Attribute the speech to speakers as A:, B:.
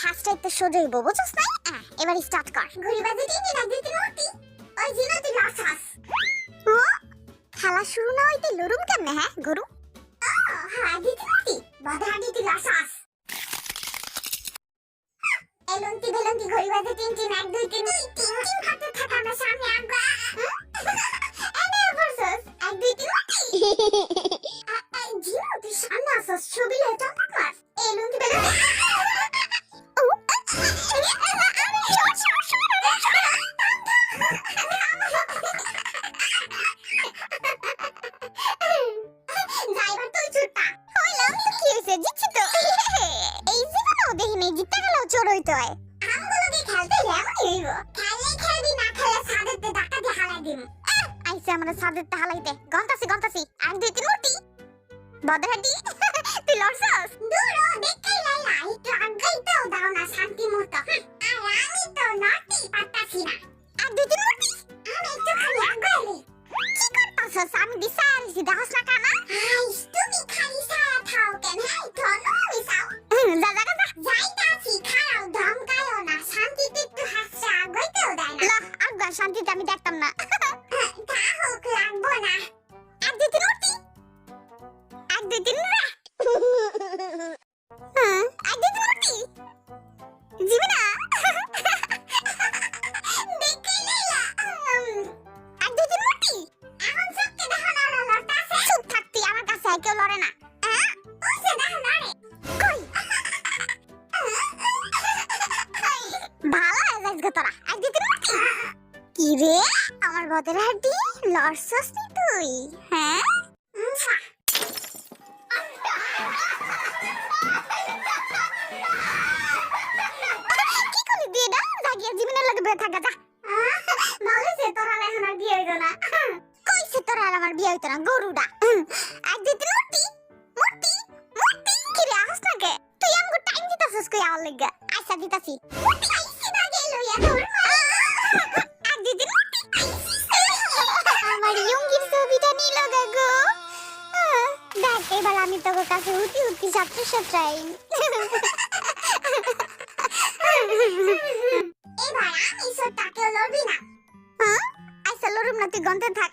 A: হাসটা একটু সোজা হইব বুঝছস না আহ, এবার স্টার্ট কর ঘুরি বাজে না দিতে নতি ওই জিনা তুই লাসাস ও খেলা শুরু না হইতে লরুম কেমনে হ্যাঁ গরু হ্যাঁ দিতে নতি বাধা দিতে লাসাস এলন্তি বেলন্তি ঘড়ি বাজে তিন তিন এক দুই তিন তিন তিন হাতে থাকা আমার সামনে আগবা হয় আমগুলোকে খেলতে এমনই হইব। খেললে খেলবি, না খেলে সাদেরতে ডাকা দিয়ে হালাই দিম। আইসে আমরা সাদেরতে হালাইতে। গন্তাসি গন্তাসি এক দুই, তিন উঠি বদহাটি তুই লড়ছস? দূর দেখাই লাইলা। একটু আগাই তো দাও না, শান্তি দেখতাম না। তা হোক লাগবো না। এক দুই তিন উঠি এক দুই তিন রা হ্যাঁ। এক দুই তিন উঠি জীবনা দেখে লাইলা এক কি রে আমার বদের হাড্ডি লড়ছস নি তুই হ্যাঁ। কি না থাকা যা। তোর এখন আর বিয়ে হইতো না। কইছে তোর আর আমার বিয়ে হইতো না গরুডা। এক দুই তিন মূর্তি মূর্তি মূর্তি কি রে আহস না কে তুই আমগো টাইম দিতাছস কই আমার লাগা আচ্ছা দিতাছি। মূর্তি আইছি না গেল ইয়া তোর কাছে উঠি উঠি ছাত্র ছাত্রাই এবার আমি তাকে লড়বি না। হ্যাঁ? আইসা লড়ুম না তুই গন্তে থাক।